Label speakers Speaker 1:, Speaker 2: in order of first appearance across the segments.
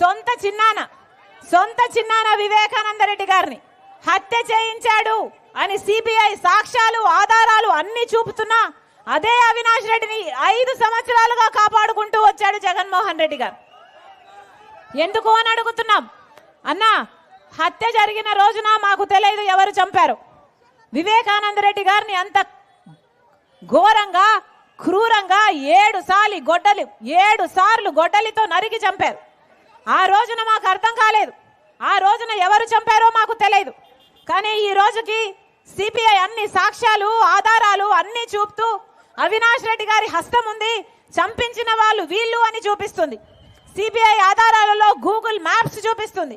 Speaker 1: సొంత చిన్నాన సొంత చిన్నాన వివేకానంద రెడ్డి గారిని హత్య చేయించాడు అని సిబిఐ సాక్ష్యాలు ఆధారాలు అన్ని చూపుతున్నా అదే అవినాష్ రెడ్డిని ఐదు సంవత్సరాలుగా కాపాడుకుంటూ వచ్చాడు జగన్మోహన్ రెడ్డి గారు. ఎందుకు అని అడుగుతున్నాం. అన్నా హత్య జరిగిన రోజున మాకు తెలియదు ఎవరు చంపారు. వివేకానంద రెడ్డి గారిని అంత ఘోరంగా క్రూరంగా ఏడు సార్లు గొడ్డలి ఏడు సార్లు గొడ్డలితో నరికి చంపారు. ఆ రోజున మాకు అర్థం కాలేదు. ఆ రోజున ఎవరు చంపారో మాకు తెలియదు. కానీ ఈ రోజుకి సిపిఐ అన్ని సాక్ష్యాలు ఆధారాలు అన్ని చూపుతూ అవినాష్ రెడ్డి గారి హస్తం ఉంది. చంపించిన వాళ్ళు వీళ్ళు అని చూపిస్తుంది. సిబిఐ ఆధారాలలో గూగుల్ మ్యాప్స్ చూపిస్తుంది.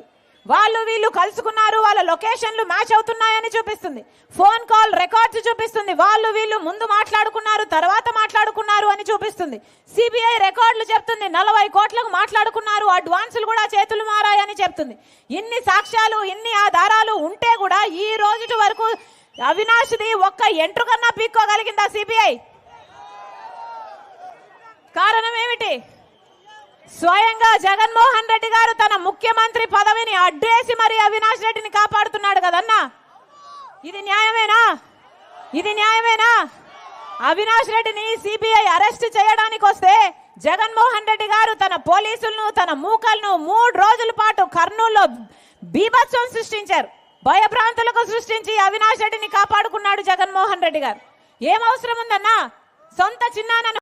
Speaker 1: వాళ్ళు వీళ్ళు కలుసుకున్నారు వాళ్ళ లొకేషన్లు మ్యాచ్ అవుతున్నాయని చూపిస్తుంది. ఫోన్ కాల్ రికార్డ్స్ చూపిస్తుంది. వాళ్ళు వీళ్ళు ముందు మాట్లాడుకున్నారు తర్వాత మాట్లాడుకున్నారు అని చూపిస్తుంది. సిబిఐ రికార్డులు చెప్తుంది. నలభై కోట్లకు మాట్లాడుకున్నారు అడ్వాన్సులు కూడా చేతులు మారాయని చెప్తుంది. ఇన్ని సాక్ష్యాలు ఇన్ని ఆధారాలు ఉంటే కూడా ఈ రోజు వరకు అవినాష్ది ఒక్క ఎంట్రుకన్నా పీక్కోగలిగిందా సిబిఐ? కారణం ఏమిటి? స్వయంగా జగన్మోహన్ రెడ్డి గారు తన ముఖ్యమంత్రి పదవిని అడ్డేసి మరి అవినాష్ రెడ్డిని కాపాడుతున్నాడు కదన్నా? ఇది న్యాయమేనా? ఇది న్యాయమేనా? అవినాష్ రెడ్డిని సిబిఐ అరెస్ట్ చేయడానికి వస్తే జగన్మోహన్ రెడ్డి గారు తన పోలీసులను తన మూకలను మూడు రోజుల పాటు కర్నూలులో బీభత్సం సృష్టించారు. భయభ్రాంతులకు సృష్టించి అవినాష్ రెడ్డిని కాపాడుకున్నాడు జగన్మోహన్ రెడ్డి గారు. ఏం అవసరం ఉందన్నా? సొంత చిన్నానను